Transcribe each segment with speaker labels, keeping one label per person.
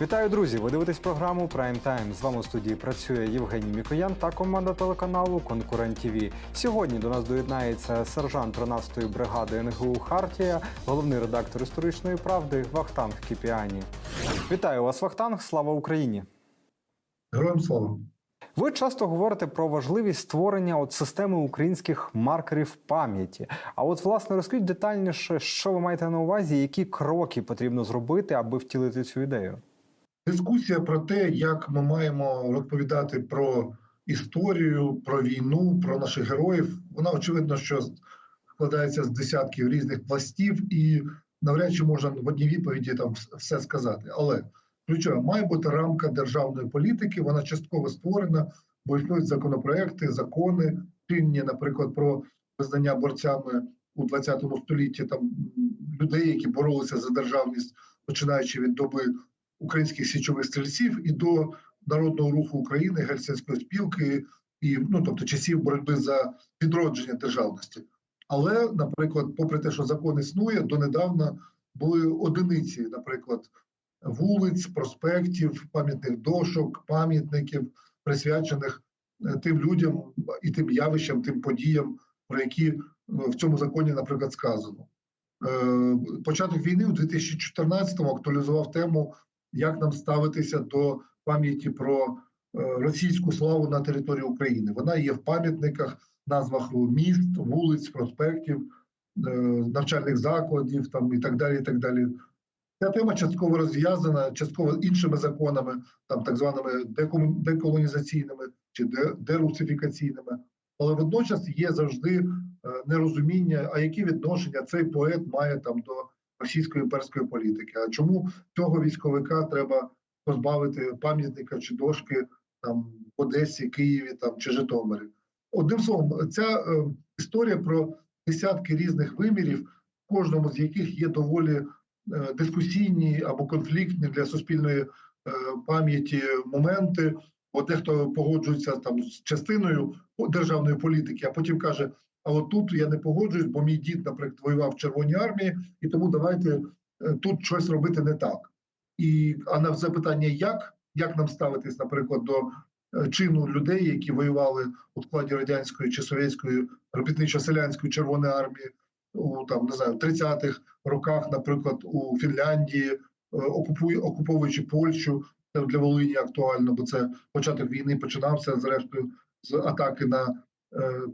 Speaker 1: Вітаю, друзі! Ви дивитесь програму Прайм Тайм. З вами у студії працює Євгеній Мікоян та команда телеканалу Конкурент ТВ. Сьогодні до нас доєднається сержант 13-ї бригади НГУ Хартія, головний редактор історичної правди Вахтанг Кіпіані. Вітаю вас, Вахтанг! Слава Україні!
Speaker 2: Героям слава.
Speaker 1: Ви часто говорите про важливість створення от системи українських маркерів пам'яті. А от власне розкажіть детальніше, що ви маєте на увазі, які кроки потрібно зробити, аби втілити цю ідею.
Speaker 2: Дискусія про те, як ми маємо розповідати про історію, про війну, про наших героїв, вона очевидно, що складається з десятків різних пластів, і навряд чи можна в одній відповіді там все сказати. Але ключове має бути рамка державної політики. Вона частково створена, бо існують законопроекти, закони, чинні, наприклад, про визнання борцями у 20 столітті там людей, які боролися за державність, починаючи від доби українських січових стрільців і до народного руху України, гельсінської спілки, і ну тобто часів боротьби за відродження державності. Але, наприклад, попри те, що закон існує, донедавна були одиниці, наприклад, вулиць, проспектів, пам'ятних дошок, пам'ятників, присвячених е, тим людям і тим явищам, тим подіям, про які е, в цьому законі, наприклад, сказано. Е, Початок війни у 2014-му актуалізував тему, як нам ставитися до пам'яті про е, російську славу на території України. Вона є в пам'ятниках, назвах міст, вулиць, проспектів, е, навчальних закладів там і так далі. і так далі. Ця тема частково розв'язана, частково іншими законами, там так званими деколонізаційними чи дерусифікаційними. Але водночас є завжди е, нерозуміння, а які відношення цей поет має там до російської імперської політики. А чому цього військовика треба позбавити пам'ятника чи дошки там в Одесі, Києві там чи Житомирі? Одним словом, ця е, історія про десятки різних вимірів, в кожному з яких є доволі е, дискусійні або конфліктні для суспільної е, пам'яті моменти. Бо дехто погоджується там з частиною державної політики, а потім каже: а от тут я не погоджуюсь, бо мій дід, наприклад, воював в Червоній армії, і тому давайте е, тут щось робити не так. І а на запитання, як, як нам ставитись, наприклад, до е, чину людей, які воювали у складі радянської чи совєтської робітничо-селянської червоної армії у там не знаю 30-х роках, наприклад, у Фінляндії, е, окупує окуповуючи Польщу. Для Волині актуально, бо це початок війни починався зрештою з атаки на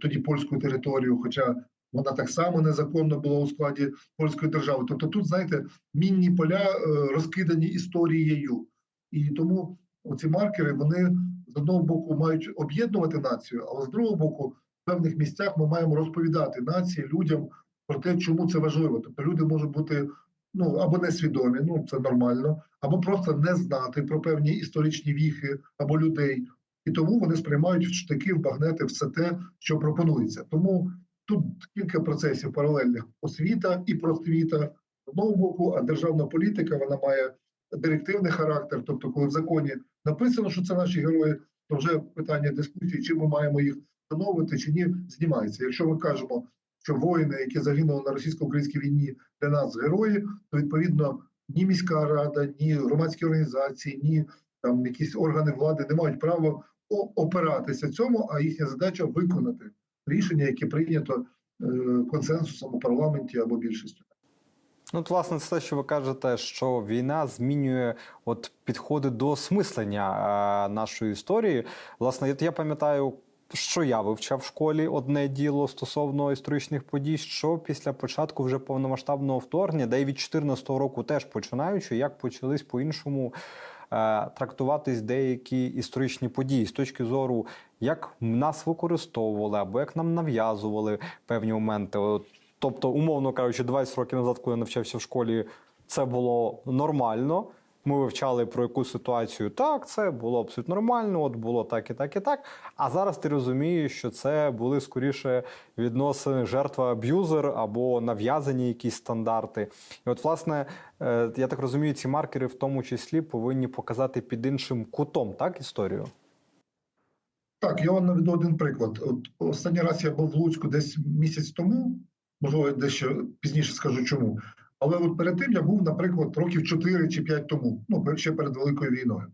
Speaker 2: тоді польську територію, хоча вона так само незаконно була у складі польської держави. Тобто, тут знаєте, мінні поля е, розкидані історією, і тому оці маркери вони з одного боку мають об'єднувати націю, але з другого боку, в певних місцях ми маємо розповідати нації людям про те, чому це важливо. Тобто люди можуть бути ну або несвідомі, ну це нормально, або просто не знати про певні історичні віхи або людей, і тому вони сприймають в штики, багнети все те, що пропонується. Тому тут кілька процесів паралельних: освіта і просвіта з одного боку, а державна політика вона має директивний характер. Тобто, коли в законі написано, що це наші герої, то вже питання дискусії, чи ми маємо їх встановити, чи ні, знімається. Якщо ми кажемо, що воїни, які загинули на російсько-українській війні, для нас герої, то відповідно ні міська рада, ні громадські організації, ні там якісь органи влади не мають права опиратися цьому, а їхня задача виконати рішення, яке прийнято е, консенсусом у парламенті або більшістю.
Speaker 1: Ну, от, власне, це те, що ви кажете, що війна змінює от підходи до осмислення е, нашої історії. Власне, я пам'ятаю, що я вивчав в школі одне діло стосовно історичних подій, що після початку вже повномасштабного вторгнення, де й від 2014 року теж починаючи, як почались по-іншому е, трактуватись деякі історичні події з точки зору, як нас використовували або як нам нав'язували певні моменти. Тобто, умовно кажучи, 20 років назад, коли я навчався в школі, це було нормально. Ми вивчали про яку ситуацію. Так, це було абсолютно нормально, от було так і так, і так. А зараз ти розумієш, що це були скоріше відносини жертва-аб'юзер або нав'язані якісь стандарти. І от, власне, е, я так розумію, ці маркери в тому числі повинні показати під іншим кутом, так, історію?
Speaker 2: Так, я вам наведу один приклад. От останній раз я був в Луцьку десь місяць тому, можливо, дещо пізніше скажу чому. Але от перед тим я був, наприклад, років 4 чи 5 тому, ну ще перед великою війною.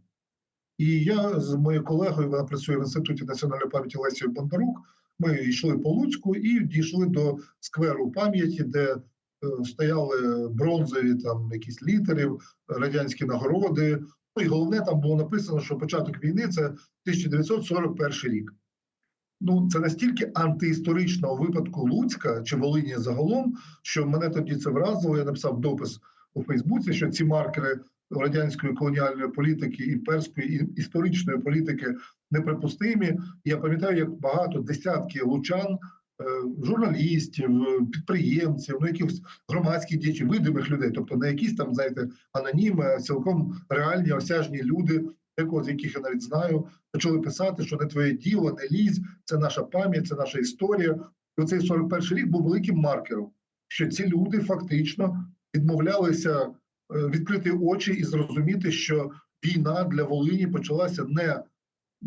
Speaker 2: І я з моєю колегою, вона працює в інституті національної пам'яті Лесією Бондарук. Ми йшли по Луцьку і дійшли до скверу пам'яті, де е, стояли бронзові там якісь літери, радянські нагороди. Ну і головне, там було написано, що початок війни це 1941 рік. Ну, це настільки антиісторичного випадку Луцька чи Волині загалом, що мене тоді це вразило. Я написав допис у Фейсбуці, що ці маркери радянської колоніальної політики, імперської і історичної політики неприпустимі. Я пам'ятаю, як багато десятки лучан, е, журналістів, підприємців, ну якихось громадських діячів, видимих людей, тобто не якісь там, знаєте, аноніми, а цілком реальні осяжні люди, декого з яких я навіть знаю, почали писати, що не твоє діло, не лізь, це наша пам'ять, це наша історія. І оцей 41 рік був великим маркером, що ці люди фактично відмовлялися е, відкрити очі і зрозуміти, що війна для Волині почалася не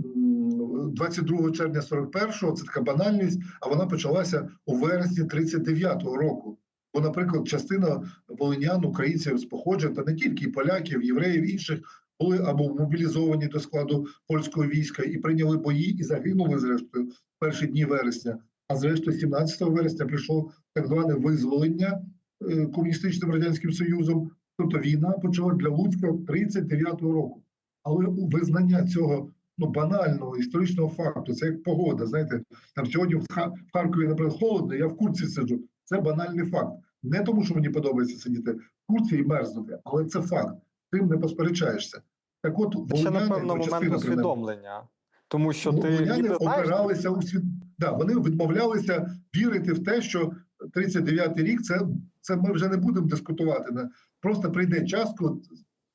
Speaker 2: м, 22 червня 41-го, це така банальність, а вона почалася у вересні 39-го року. Бо, наприклад, частина волинян, українців з походження, та не тільки і поляків, євреїв, інших були або мобілізовані до складу польського війська і прийняли бої, і загинули зрештою в перші дні вересня. А зрештою, 17 вересня прийшло так зване визволення е, комуністичним радянським союзом. Тобто війна почала для Луцька 39-го року. Але визнання цього ну банального історичного факту, це як погода. Знаєте, там сьогодні в Харкові, наприклад, холодно, я в курці сиджу. Це банальний факт. Не тому, що мені подобається сидіти в курці і мерзнути, але це факт. Тим не посперечаєшся. Так от
Speaker 1: Це напевно, момент усвідомлення. Тому що ти ніби
Speaker 2: опиралися у світ. Да, вони відмовлялися вірити в те, що 39-й рік це, це ми вже не будемо дискутувати. Просто прийде час, коли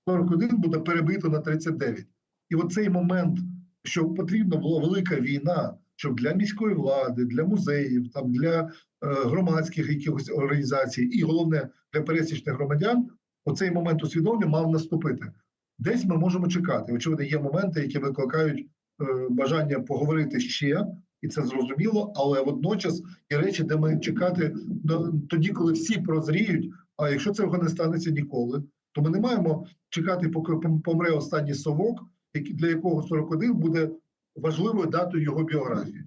Speaker 2: 41 буде перебито на 39. І от цей момент, що потрібна була велика війна, щоб для міської влади, для музеїв, там для е, громадських якихось організацій, і головне для пересічних громадян, оцей момент усвідомлення мав наступити. Десь ми можемо чекати. Очевидно, є моменти, які викликають е, бажання поговорити ще, і це зрозуміло, але водночас є речі, де ми чекати до тоді, коли всі прозріють. А якщо цього не станеться ніколи, то ми не маємо чекати, поки пом- помре останній совок, для якого 41 буде важливою датою його біографії.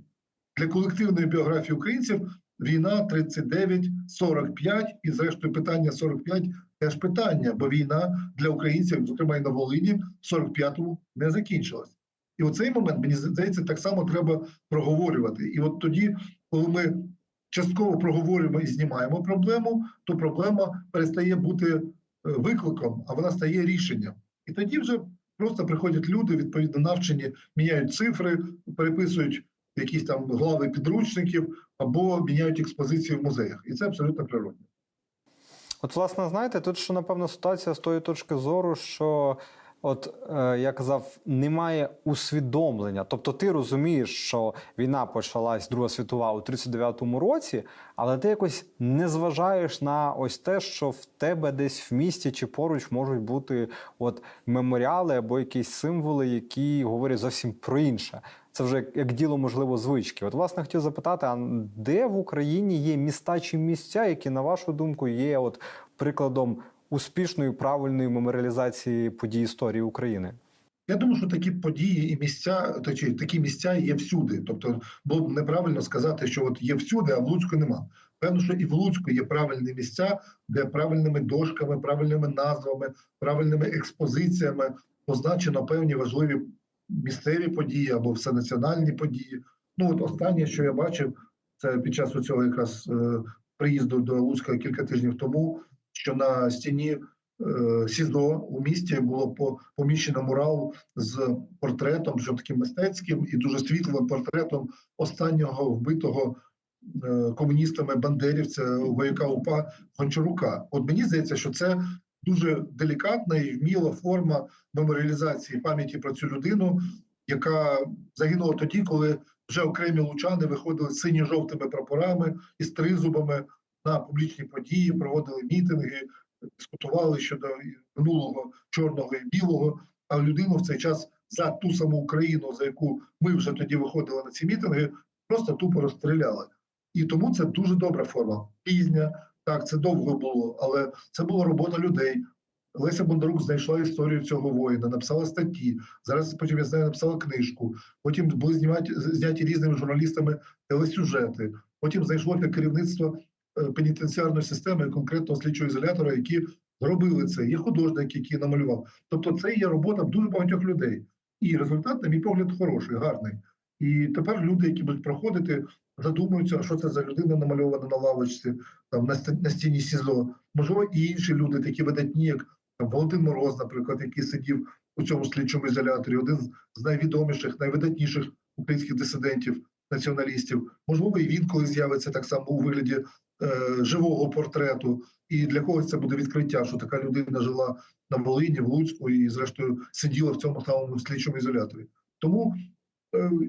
Speaker 2: Для колективної біографії українців війна 39-45, і зрештою питання 45 теж питання, бо війна для українців, зокрема і на Волині, в 45-му не закінчилась. І оцей момент, мені здається, так само треба проговорювати. І от тоді, коли ми частково проговорюємо і знімаємо проблему, то проблема перестає бути е, викликом, а вона стає рішенням. І тоді вже просто приходять люди, відповідно навчені, міняють цифри, переписують якісь там глави підручників або міняють експозиції в музеях. І це абсолютно природно.
Speaker 1: От, власне, знаєте, тут що, напевно, ситуація з тої точки зору, що, от е, я казав, немає усвідомлення. Тобто, ти розумієш, що війна почалась Друга світова у 39-му році, але ти якось не зважаєш на ось те, що в тебе десь в місті чи поруч можуть бути от меморіали або якісь символи, які говорять зовсім про інше. Це вже як, діло, можливо, звички. От, власне, хотів запитати, а де в Україні є міста чи місця, які, на вашу думку, є от прикладом успішної правильної меморіалізації подій історії України?
Speaker 2: Я думаю, що такі події і місця, та чи такі місця є всюди. Тобто, було б неправильно сказати, що от є всюди, а в Луцьку нема. Певно, що і в Луцьку є правильні місця, де правильними дошками, правильними назвами, правильними експозиціями позначено певні важливі місцеві події або всенаціональні події. Ну от останнє, що я бачив, це під час цього якраз е, приїзду до Луцька кілька тижнів тому, що на стіні е, СІЗО у місті було по, поміщено мурал з портретом, що таким мистецьким і дуже світлим портретом останнього вбитого е, комуністами бандерівця вояка УПА Гончарука. От мені здається, що це дуже делікатна і вміла форма меморіалізації пам'яті про цю людину, яка загинула тоді, коли вже окремі лучани виходили з синьо-жовтими прапорами і з тризубами на публічні події, проводили мітинги, дискутували щодо минулого чорного і білого. А людину в цей час за ту саму Україну, за яку ми вже тоді виходили на ці мітинги, просто тупо розстріляли. І тому це дуже добра форма. Пізня, Так, це довго було, але це була робота людей. Леся Бондарук знайшла історію цього воїна, написала статті. Зараз потім я знаю, написала книжку. Потім були зніматі, зняті різними журналістами телесюжети. Потім знайшло для керівництва е, пенітенціарної системи конкретного слідчого ізолятора, які зробили це. Є художник, який намалював. Тобто, це є робота дуже багатьох людей. І результат, на мій погляд, хороший, гарний. І тепер люди, які будуть проходити, задумуються, що це за людина намальована на лавочці, там на на стіні СІЗО. Можливо, і інші люди, такі видатні, як там Володимир Мороз, наприклад, який сидів у цьому слідчому ізоляторі, один з- найвідоміших, найвидатніших українських дисидентів, націоналістів. Можливо, і він коли з'явиться так само у вигляді е, живого портрету. І для когось це буде відкриття, що така людина жила на Волині, в Луцьку і, зрештою, сиділа в цьому самому слідчому ізоляторі. Тому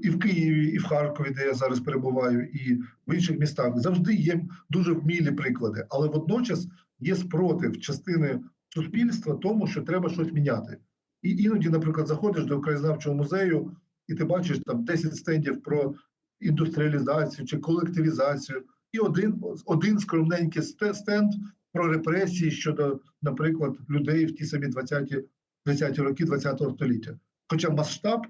Speaker 2: і в Києві, і в Харкові, де я зараз перебуваю, і в інших містах завжди є дуже вмілі приклади, але водночас є спротив частини суспільства тому, що треба щось міняти. І іноді, наприклад, заходиш до краєзнавчого музею, і ти бачиш там 10 стендів про індустріалізацію чи колективізацію, і один, один скромненький стенд про репресії щодо, наприклад, людей в ті самі 20-ті 20-ті роки 20-го століття. Хоча масштаб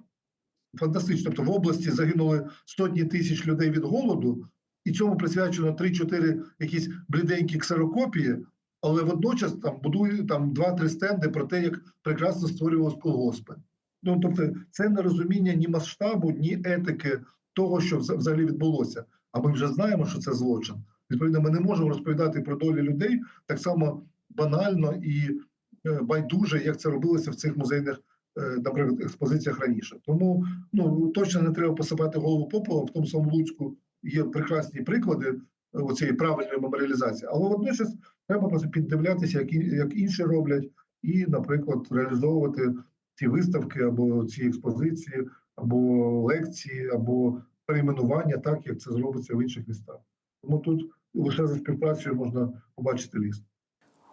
Speaker 2: фантастичний. Тобто в області загинули сотні тисяч людей від голоду, і цьому присвячено 3-4 якісь бліденькі ксерокопії, але водночас там будують там 2-3 стенди про те, як прекрасно створювалися колгоспи. Ну тобто, це нерозуміння ні масштабу, ні етики того, що вза- взагалі відбулося. А ми вже знаємо, що це злочин. Відповідно, ми не можемо розповідати про долі людей так само банально і е, байдуже, як це робилося в цих музейних, наприклад, експозиціях раніше. Тому ну точно не треба посипати голову попелом. В тому самому Луцьку є прекрасні приклади е, оцієї правильної меморіалізації, але водночас треба просто піддивлятися, як, як інші роблять, і, наприклад, реалізовувати ці виставки або ці експозиції, або лекції, або перейменування, так як це зробиться в інших містах. Тому тут лише за співпрацею можна побачити ліс.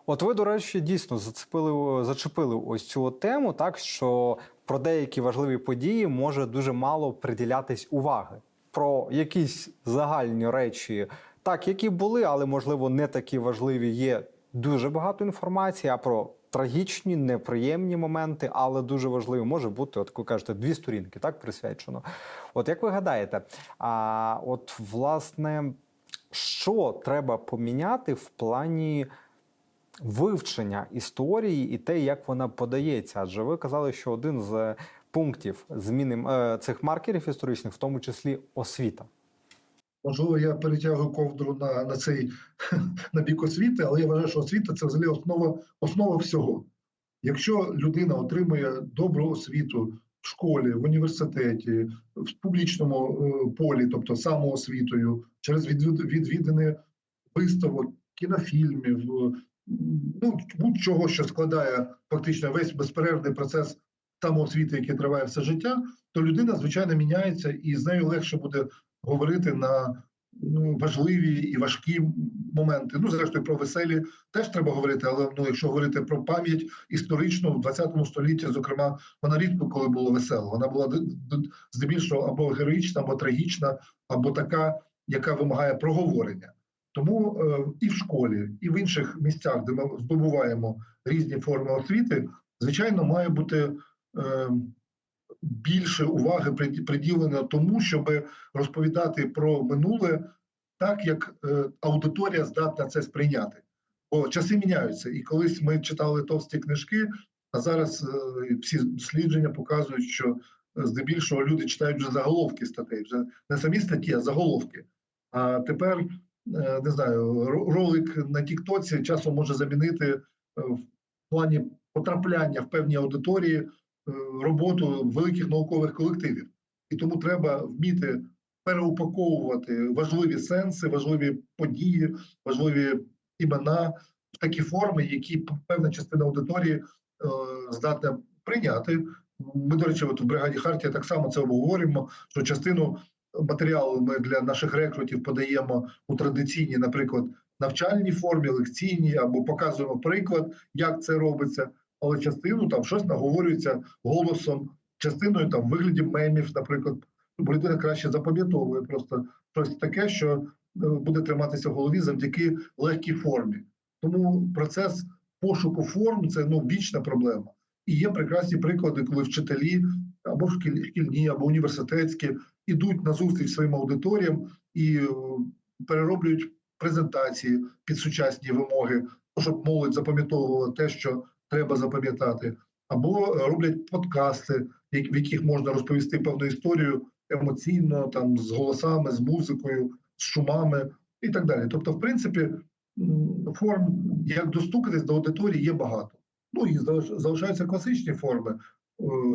Speaker 1: От ви, до речі, дійсно зацепили, зачепили ось цю тему, так що про деякі важливі події може дуже мало приділятись уваги. Про якісь загальні речі, так, які були, але можливо не такі важливі, є дуже багато інформації. А про трагічні, неприємні моменти, але дуже важливі, може бути, от ви кажете, дві сторінки, так присвячено. От як ви гадаєте, а от власне, що треба поміняти в плані вивчення історії і те, як вона подається. Адже ви казали, що один з пунктів зміни е, цих маркерів історичних, в тому числі освіта.
Speaker 2: Можливо, я перетягую ковдру на, на цей на бік освіти, але я вважаю, що освіта це взагалі основа, основа всього. Якщо людина отримує добру освіту в школі, в університеті, в публічному е, полі, тобто самоосвітою, через відвід- відвідини виставок, кінофільмів, е, ну будь-чого, що складає фактично весь безперервний процес самоосвіти, який триває все життя, то людина звичайно міняється, і з нею легше буде говорити на ну, важливі і важкі моменти. Ну, зрештою, про веселі теж треба говорити, але ну, якщо говорити про пам'ять історичну в 20 столітті, зокрема, вона рідко коли була весела. Вона була здебільшого або героїчна, або трагічна, або така, яка вимагає проговорення. Тому е, і в школі, і в інших місцях, де ми здобуваємо різні форми освіти, звичайно, має бути е, більше уваги приділено тому, щоб розповідати про минуле так, як е, аудиторія здатна це сприйняти. Бо часи міняються, і колись ми читали товсті книжки, а зараз всі дослідження показують, що здебільшого люди читають вже заголовки статей, вже не самі статті, а заголовки. А тепер не знаю, ролик на Тіктоці часом може замінити е, в плані потрапляння в певні аудиторії е, роботу великих наукових колективів. І тому треба вміти переупаковувати важливі сенси, важливі події, важливі імена в такі форми, які певна частина аудиторії е, здатна прийняти. Ми, до речі, от в бригаді Хартія так само це обговорюємо, що частину матеріалу ми для наших рекрутів подаємо у традиційній, наприклад, навчальній формі, лекційній, або показуємо приклад, як це робиться. Але частину там щось наговорюється голосом, частиною там вигляді мемів, наприклад, бо людина краще запам'ятовує просто щось таке, що буде триматися в голові завдяки легкій формі. Тому процес пошуку форм це ну вічна проблема. І є прекрасні приклади, коли вчителі або шкіль- шкільні, або університетські ідуть на зустріч своїм аудиторіям і е, перероблюють презентації під сучасні вимоги, щоб молодь запам'ятовувала те, що треба запам'ятати, або е, роблять подкасти, в яких можна розповісти певну історію емоційно, там з голосами, з музикою, з шумами і так далі. Тобто, в принципі, форм, як достукатись до аудиторії, є багато. Ну і залиш- залишаються класичні форми: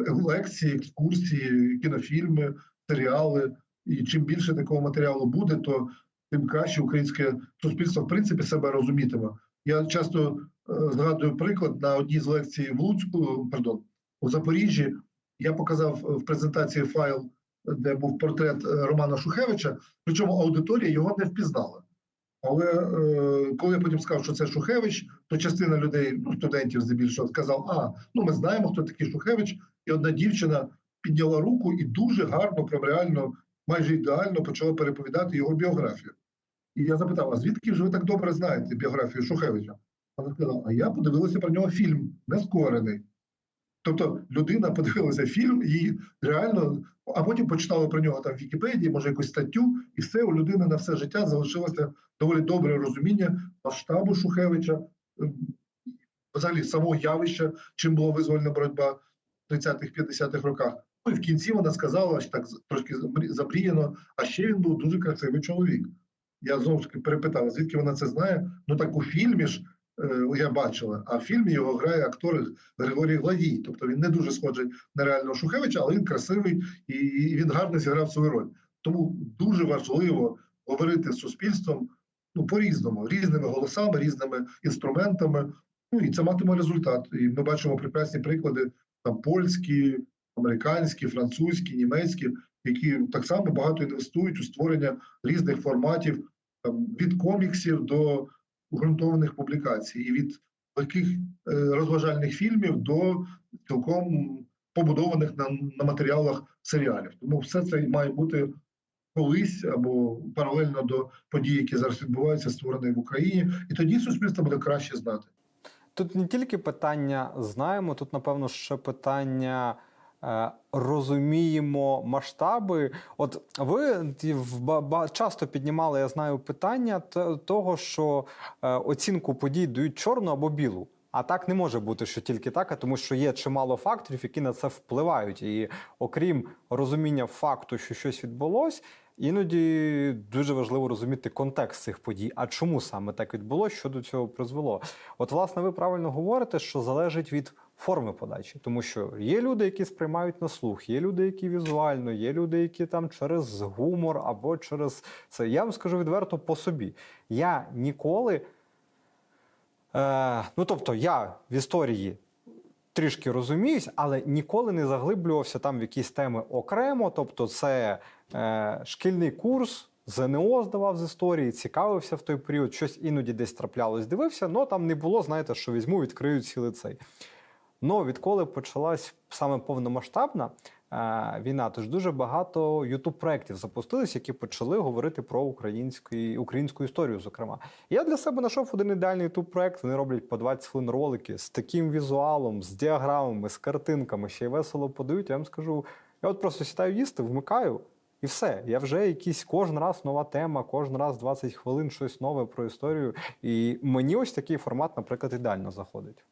Speaker 2: е, лекції, екскурсії, кінофільми, серіали. І чим більше такого матеріалу буде, то тим краще українське суспільство в принципі себе розумітиме. Я часто е, згадую приклад на одній з лекцій в Луцьку, пардон, у Запоріжжі. Я показав е, в презентації файл, де був портрет е, Романа Шухевича, причому аудиторія його не впізнала. Але е, коли я потім сказав, що це Шухевич, то частина людей, ну студентів здебільшого, сказав: А, ну ми знаємо, хто такий Шухевич. І одна дівчина підняла руку і дуже гарно, прям реально, майже ідеально почала переповідати його біографію. І я запитав: а звідки ж ви так добре знаєте біографію Шухевича? Вона сказала: А я подивилася про нього фільм Нескорений. Тобто людина подивилася фільм і реально, а потім почитала про нього там в Вікіпедії, може якусь статтю, і все у людини на все життя залишилося доволі добре розуміння масштабу Шухевича, ем, взагалі самого явища, чим була визвольна боротьба в 30-х-50-х роках. Ну і в кінці вона сказала, що так трошки замрі- замріяно, а ще він був дуже красивий чоловік. Я знову ж таки перепитав, звідки вона це знає. Ну так у фільмі ж е, я бачила, а в фільмі його грає актор Григорій Гладій. Тобто він не дуже схожий на реального Шухевича, але він красивий і він гарно зіграв свою роль. Тому дуже важливо говорити з суспільством ну по-різному, різними голосами, різними інструментами. Ну і це матиме результат. І ми бачимо прекрасні приклади там польські, американські, французькі, німецькі, які так само багато інвестують у створення різних форматів там, від коміксів до ґрунтовних публікацій, і від таких е, розважальних фільмів до цілком побудованих на, на матеріалах серіалів. Тому все це має бути колись або паралельно до подій, які зараз відбуваються, створений в Україні, і тоді суспільство буде краще знати.
Speaker 1: Тут не тільки питання знаємо, тут, напевно, ще питання. Е, Розуміємо масштаби. От ви часто піднімали, я знаю, питання того, що е, оцінку подій дають чорну або білу. А так не може бути, що тільки так, а тому що є чимало факторів, які на це впливають. І окрім розуміння факту, що щось відбулось, іноді дуже важливо розуміти контекст цих подій. А чому саме так відбулося, що до цього призвело? От, власне, ви правильно говорите, що залежить від форми подачі, тому що є люди, які сприймають на слух, є люди, які візуально, є люди, які там через гумор або через це. Я вам скажу відверто по собі. Я ніколи. Е, ну, тобто, я в історії трішки розуміюсь, але ніколи не заглиблювався там в якісь теми окремо. Тобто, це е, шкільний курс, ЗНО здавав з історії, цікавився в той період, щось іноді десь траплялось, дивився, але там не було, знаєте, що візьму, відкрию цілий цей. Ну, відколи почалась саме повномасштабна е, війна, тож дуже багато youtube проєктів запустились, які почали говорити про українську, українську історію, зокрема. Я для себе знайшов один ідеальний youtube проєкт. Вони роблять по 20 хвилин ролики з таким візуалом, з діаграмами, з картинками, ще й весело подають. Я вам скажу, я от просто сідаю їсти, вмикаю. І все, я вже якийсь кожен раз нова тема, кожен раз 20 хвилин щось нове про історію. І мені ось такий формат, наприклад, ідеально заходить.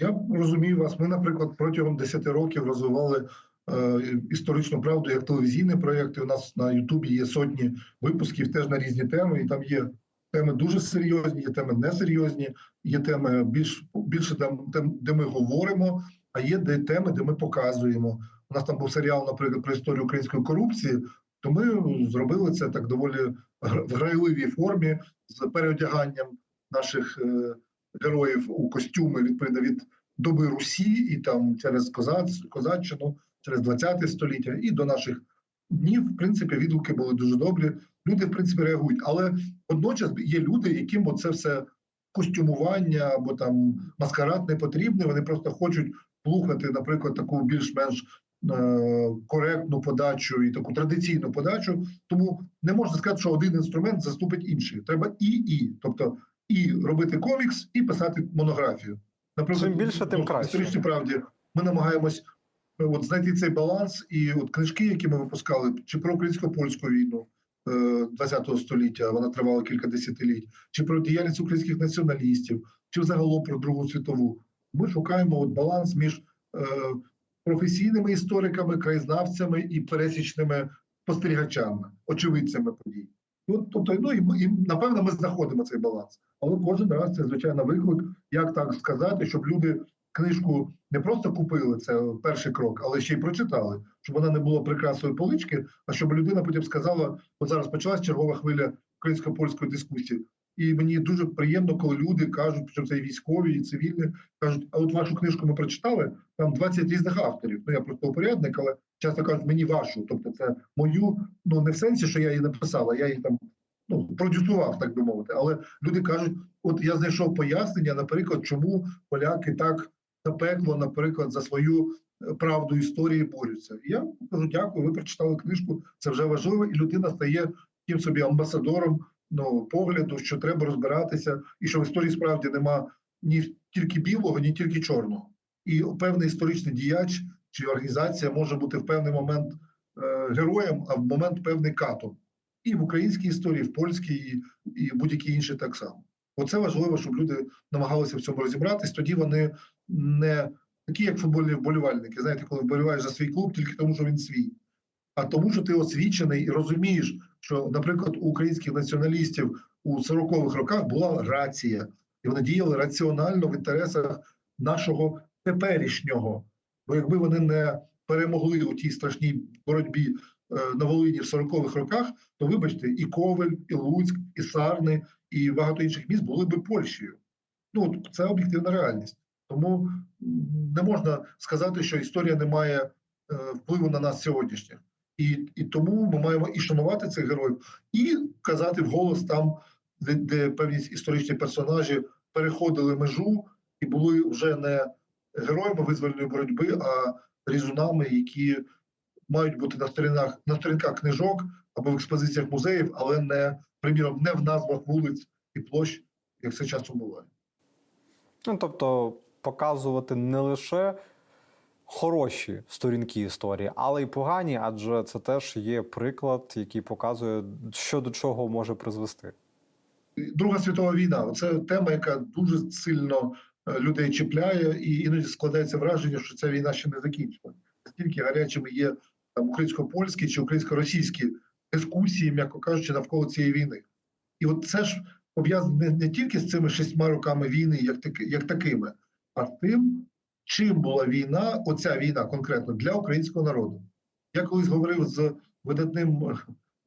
Speaker 2: Я розумію вас. Ми, наприклад, протягом 10 років розвивали е, історичну правду як телевізійні проєкти. У нас на Ютубі є сотні випусків теж на різні теми, і там є теми дуже серйозні, є теми несерйозні, є теми більш більше там, тем, де ми говоримо, а є де теми, де ми показуємо. У нас там був серіал, наприклад, про історію української корупції. То ми зробили це так доволі в грайливій формі з переодяганням наших е, героїв у костюми відповідно від доби Русі і там через козаччину, через 20 століття і до наших днів, в принципі, відгуки були дуже добрі. Люди, в принципі, реагують. Але водночас є люди, яким це все костюмування або там маскарад не потрібний. Вони просто хочуть слухати, наприклад, таку більш-менш е, коректну подачу і таку традиційну подачу. Тому не можна сказати, що один інструмент заступить інший. Треба і і, тобто і робити комікс, і писати монографію.
Speaker 1: Чим більше, тим
Speaker 2: ну,
Speaker 1: краще.
Speaker 2: історичній правді ми намагаємось е, от знайти цей баланс, і от книжки, які ми випускали, чи про українсько-польську війну. ХХ століття вона тривала кілька десятиліть, чи про діяльність українських націоналістів, чи взагалом про Другу світову. Ми шукаємо от баланс між е, професійними істориками, краєзнавцями і пересічними спостерігачами, очевидцями подій. От, тобто, ну і, і напевно ми знаходимо цей баланс. Але кожен раз це звичайно виклик, як так сказати, щоб люди книжку не просто купили, це перший крок, але ще й прочитали, щоб вона не була прикрасою полички, а щоб людина потім сказала: от зараз почалась чергова хвиля українсько-польської дискусії. І мені дуже приємно, коли люди кажуть, що це і військові, і цивільні кажуть, а от вашу книжку ми прочитали, там 20 різних авторів. Ну я просто упорядник, але часто кажуть, мені вашу. Тобто, це мою, ну не в сенсі, що я її написав, а я її там ну, продюсував, так би мовити. Але люди кажуть, от я знайшов пояснення, наприклад, чому поляки так запекло, наприклад, за свою е, правду історії борються. І я кажу, дякую, ви прочитали книжку, це вже важливо, і людина стає тим собі амбасадором ну, погляду, що треба розбиратися, і що в історії справді нема ні тільки білого, ні тільки чорного. І певний історичний діяч чи організація може бути в певний момент е, героєм, а в момент певний катом. І в українській історії, в польській, і, в будь-якій іншій так само. Оце важливо, щоб люди намагалися в цьому розібратись. Тоді вони не такі, як футбольні вболівальники. Знаєте, коли вболіваєш за свій клуб тільки тому, що він свій, а тому, що ти освічений і розумієш, що, наприклад, у українських націоналістів у 40-х роках була рація, і вони діяли раціонально в інтересах нашого теперішнього. Бо якби вони не перемогли у тій страшній боротьбі е, на Волині в 40-х роках, то вибачте, і Ковель, і Луцьк, і Сарни, і багато інших міст були би Польщею. Ну це об'єктивна реальність. Тому не можна сказати, що історія не має е, впливу на нас сьогоднішніх. І, і тому ми маємо і шанувати цих героїв, і казати вголос там, де, де певні історичні персонажі переходили межу і були вже не героями визвольної боротьби, а різунами, які мають бути на сторінках на сторінках книжок або в експозиціях музеїв, але не приміром не в назвах вулиць і площ, як це часто буває.
Speaker 1: Ну, тобто, показувати не лише хороші сторінки історії, але й погані, адже це теж є приклад, який показує, що до чого може призвести.
Speaker 2: Друга світова війна це тема, яка дуже сильно е, людей чіпляє, і іноді складається враження, що ця війна ще не закінчена. Настільки гарячими є там українсько-польські чи українсько-російські дискусії, м'яко кажучи, навколо цієї війни. І от це ж пов'язано не, тільки з цими шістьма роками війни, як таки, як такими, а тим, чим була війна, оця війна конкретно для українського народу. Я колись говорив з видатним е,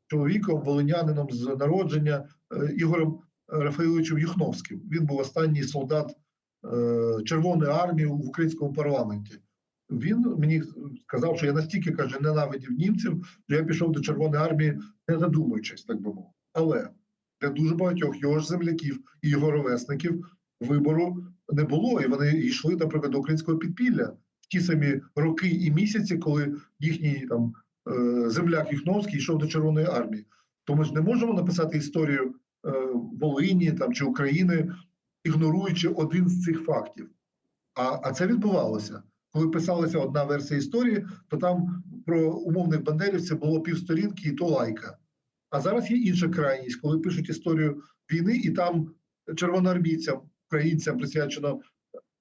Speaker 2: чоловіком, волинянином з народження е, Ігорем Рафаїловичем Юхновським. Він був останній солдат е, Червоної армії в українському парламенті. Він мені сказав, що я настільки каже, ненавидів німців, що я пішов до Червоної армії, не задумуючись, так би мовити. Але для дуже багатьох його ж земляків і його ровесників вибору не було, і вони йшли, наприклад, до українського підпілля в ті самі роки і місяці, коли їхній там е, земляк Юхновський йшов до Червоної армії. То ми ж не можемо написати історію е, Волині там чи України, ігноруючи один з цих фактів. А, а це відбувалося. Коли писалася одна версія історії, то там про умовних бандерівців було півсторінки, і то лайка. А зараз є інша крайність, коли пишуть історію війни, і там червоноармійцям, українцям присвячено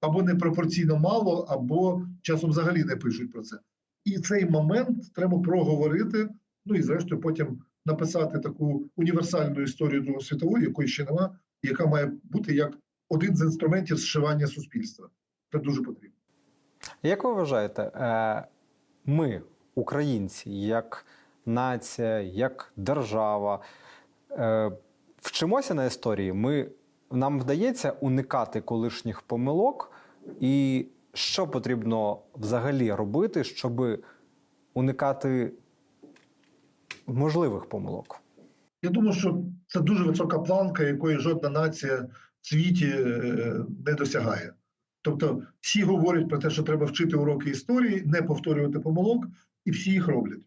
Speaker 2: або непропорційно мало, або часом взагалі не пишуть про це. І цей момент треба проговорити. Ну і зрештою, потім написати таку універсальну історію Другої світової, якої ще нема, яка має бути як один з інструментів зшивання суспільства. Це дуже потрібно.
Speaker 1: Як ви вважаєте, е, ми, українці, як нація, як держава, е, вчимося на історії? Ми, нам вдається уникати колишніх помилок, і що потрібно взагалі робити, щоб уникати можливих помилок?
Speaker 2: Я думаю, що це дуже висока планка, якої жодна нація в світі е, не досягає. Тобто всі говорять про те, що треба вчити уроки історії, не повторювати помилок, і всі їх роблять.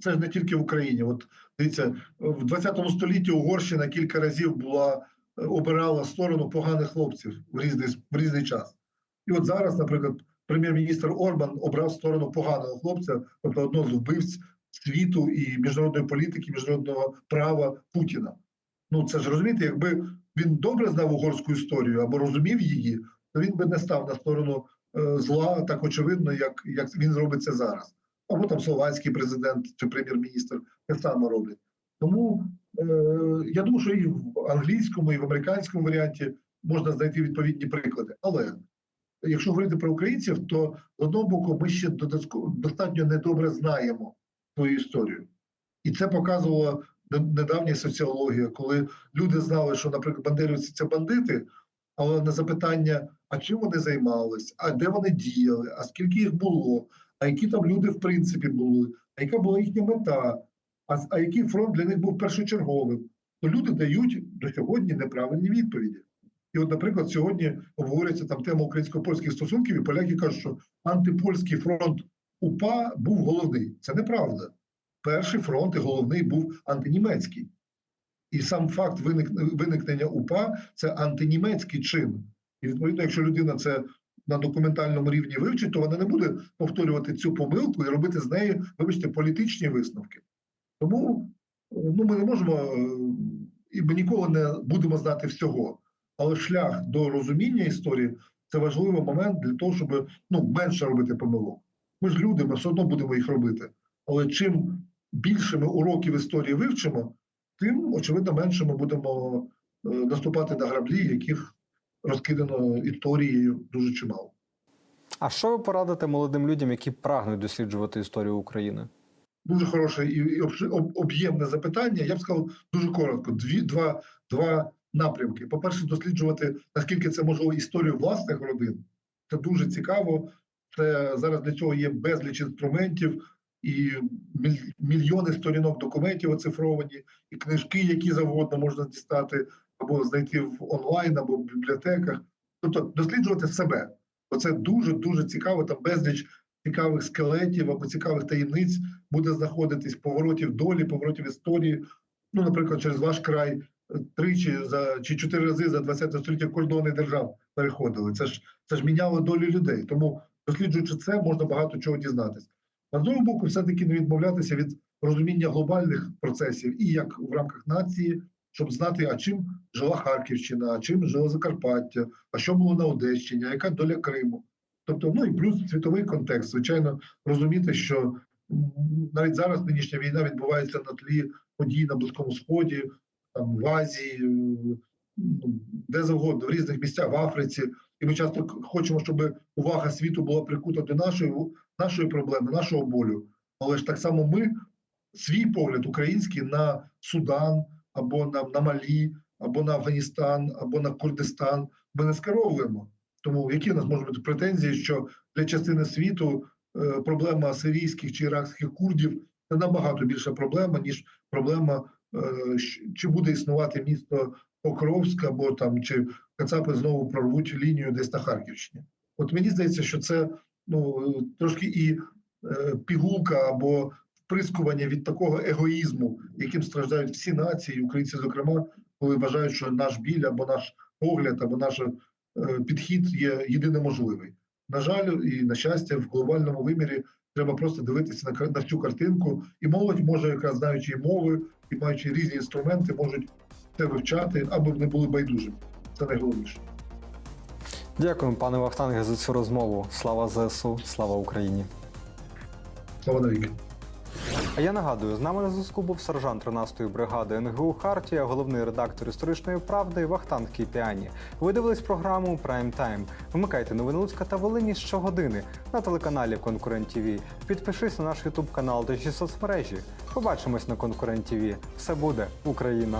Speaker 2: Це ж не тільки в Україні. От дивіться, в 20 столітті Угорщина кілька разів була е, обирала сторону поганих хлопців в різний, в різний час. І от зараз, наприклад, прем'єр-міністр Орбан обрав сторону поганого хлопця, тобто одного з вбивць світу і міжнародної політики, міжнародного права Путіна. Ну це ж розумієте, якби він добре знав угорську історію або розумів її, то він би не став на сторону е, зла так очевидно, як, як він зробить це зараз. Або там словацький президент чи прем'єр-міністр те саме роблять. Тому е, я думаю, що і в англійському, і в американському варіанті можна знайти відповідні приклади. Але якщо говорити про українців, то з одного боку ми ще достатньо недобре знаємо свою історію. І це показувала недавня соціологія, коли люди знали, що, наприклад, бандерівці це бандити, але на запитання, а чим вони займались, а де вони діяли, а скільки їх було, а які там люди в принципі були, а яка була їхня мета, а, а який фронт для них був першочерговим, то люди дають до сьогодні неправильні відповіді. І, от, наприклад, сьогодні обговорюється там тема українсько-польських стосунків, і поляки кажуть, що антипольський фронт УПА був головний. Це неправда. Перший фронт і головний був антинімецький. І сам факт виник- виникнення УПА це антинімецький чин. І відповідно, якщо людина це на документальному рівні вивчить, то вона не буде повторювати цю помилку і робити з неї, вибачте, політичні висновки. Тому е, ну, ми не можемо е, і ми ніколи не будемо знати всього. Але шлях до розуміння історії це важливий момент для того, щоб ну, менше робити помилок. Ми ж люди, ми все одно будемо їх робити. Але чим більше ми уроків історії вивчимо, тим, очевидно, менше ми будемо е, наступати на граблі, яких розкидано історією дуже чимало.
Speaker 1: А що ви порадите молодим людям, які прагнуть досліджувати історію України?
Speaker 2: Дуже хороше і об'ємне запитання. Я б сказав дуже коротко: дві два, два напрямки. По-перше, досліджувати наскільки це можливо історію власних родин. Це дуже цікаво. Це зараз для цього є безліч інструментів і мільйони сторінок документів оцифровані, і книжки, які завгодно можна дістати або знайти в онлайн, або в бібліотеках. Тобто досліджувати себе. Оце дуже дуже цікаво. Там безліч цікавих скелетів або цікавих таємниць буде знаходитись поворотів долі, поворотів історії. Ну, наприклад, через ваш край е, тричі за чи чотири рази за 20 століття кордони держав переходили. Це ж це ж міняло долю людей. Тому досліджуючи це, можна багато чого дізнатися. А з другого боку, все-таки не відмовлятися від розуміння глобальних процесів і як в рамках нації, щоб знати, а чим жила Харківщина, а чим жило Закарпаття, а що було на Одещині, яка доля Криму. Тобто, ну і плюс світовий контекст. Звичайно, розуміти, що навіть зараз нинішня війна відбувається на тлі подій на Близькому Сході, там в Азії, е, ну, де завгодно, в різних місцях в Африці. І ми часто хочемо, щоб увага світу була прикута до нашої, нашої проблеми, нашого болю. Але ж так само ми свій погляд український на Судан або на, на Малі, або на Афганістан, або на Курдистан ми не скеровуємо. Тому які в нас можуть бути претензії, що для частини світу е, проблема сирійських чи іракських курдів це набагато більша проблема, ніж проблема, е, чи буде існувати місто Покровськ, або там чи Кацапи знову прорвуть лінію десь на Харківщині. От мені здається, що це ну трошки і е, пігулка або вприскування від такого егоїзму, яким страждають всі нації, українці, зокрема, коли вважають, що наш біль або наш погляд, або наш е, підхід є єдино можливий. На жаль, і на щастя, в глобальному вимірі треба просто дивитися на, на всю картинку, і молодь може, якраз знаючи і мови, і маючи різні інструменти, можуть це вивчати, аби не були байдужими. Це найголовніше.
Speaker 1: Дякую, пане Вахтанге, за цю розмову. Слава ЗСУ, слава Україні.
Speaker 2: Слава навіки.
Speaker 1: А я нагадую, з нами на зв'язку був сержант 13-ї бригади НГУ Хартія, головний редактор історичної правди Вахтанг Кіпіані. Ви дивились програму Прайм Тайм. Вмикайте новини Луцька та Волині щогодини на телеканалі Конкурент ТВ. Підпишись на наш Ютуб канал та соцмережі. Побачимось на Конкурент ТВ. Все буде Україна.